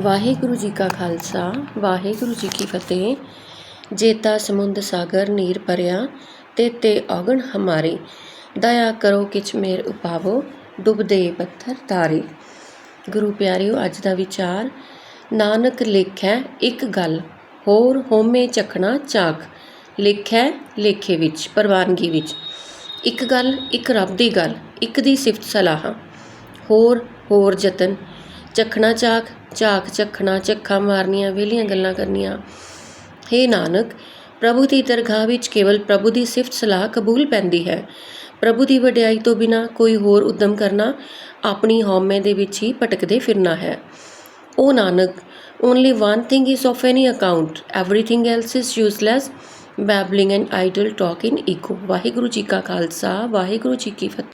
ਵਾਹਿਗੁਰੂ ਜੀ ਕਾ ਖਾਲਸਾ, ਵਾਹਿਗੁਰੂ ਜੀ ਕੀ ਫਤਿਹ। ਜੇਤਾ ਸਮੁੰਦ ਸਾਗਰ ਨੀਰ ਭਰਿਆ ਤੇ ਤੇ ਔਗਣ ਹਮਾਰੇ। ਦਇਆ ਕਰੋ ਕਿਛ ਮੇਰ ਉਪਾਵੋ, ਡੁੱਬਦੇ ਪੱਥਰ ਤਾਰੇ। ਗੁਰੂ ਪਿਆਰਿਓ, ਅੱਜ ਦਾ ਵਿਚਾਰ, ਨਾਨਕ ਲੇਖੈ ਇੱਕ ਗੱਲ, ਹੋਰ ਹੋਮੇ ਚਖਣਾ ਚਾਕ ਲੇਖੈ ਲੇਖੇ ਵਿੱਚ, ਪ੍ਰਵਾਨਗੀ ਵਿੱਚ। ਇੱਕ ਗੱਲ, ਇੱਕ ਰੱਬ ਦੀ ਗੱਲ, ਇੱਕ ਦੀ ਸਿਫਤ ਸਲਾਹ। ਹੋਰ ਹੋਰ ਯਤਨ, ਚਖਣਾ ਚਾਕ ਝਾਕ ਚਖਣਾ ਝੱਖਾਂ ਮਾਰਨੀਆਂ ਵਿਹਲੀਆਂ ਗੱਲਾਂ ਕਰਨੀਆਂ। ਹੇ ਨਾਨਕ ਪ੍ਰਭੂ ਦੀ ਦਰਗਾਹ ਵਿੱਚ ਕੇਵਲ ਪ੍ਰਭੂ ਦੀ ਸਿਫਤ ਸਲਾਹ ਕਬੂਲ ਪੈਂਦੀ ਹੈ। ਪ੍ਰਭੂ ਦੀ ਵਡਿਆਈ ਤੋਂ ਬਿਨਾ ਕੋਈ ਹੋਰ ਉਦਮ ਕਰਨਾ ਆਪਣੀ ਹਉਮੈ ਦੇ ਵਿੱਚ ਹੀ ਭਟਕਦੇ ਫਿਰਨਾ ਹੈ। O Nanak only one thing is of any account everything else is useless, babbling and idle talk in ego Waheguru ji ਕਾ ਖਾਲਸਾ ਵਾਹਿਗੁਰੂ ਜੀ ਕੀ ਫਤਿਹ।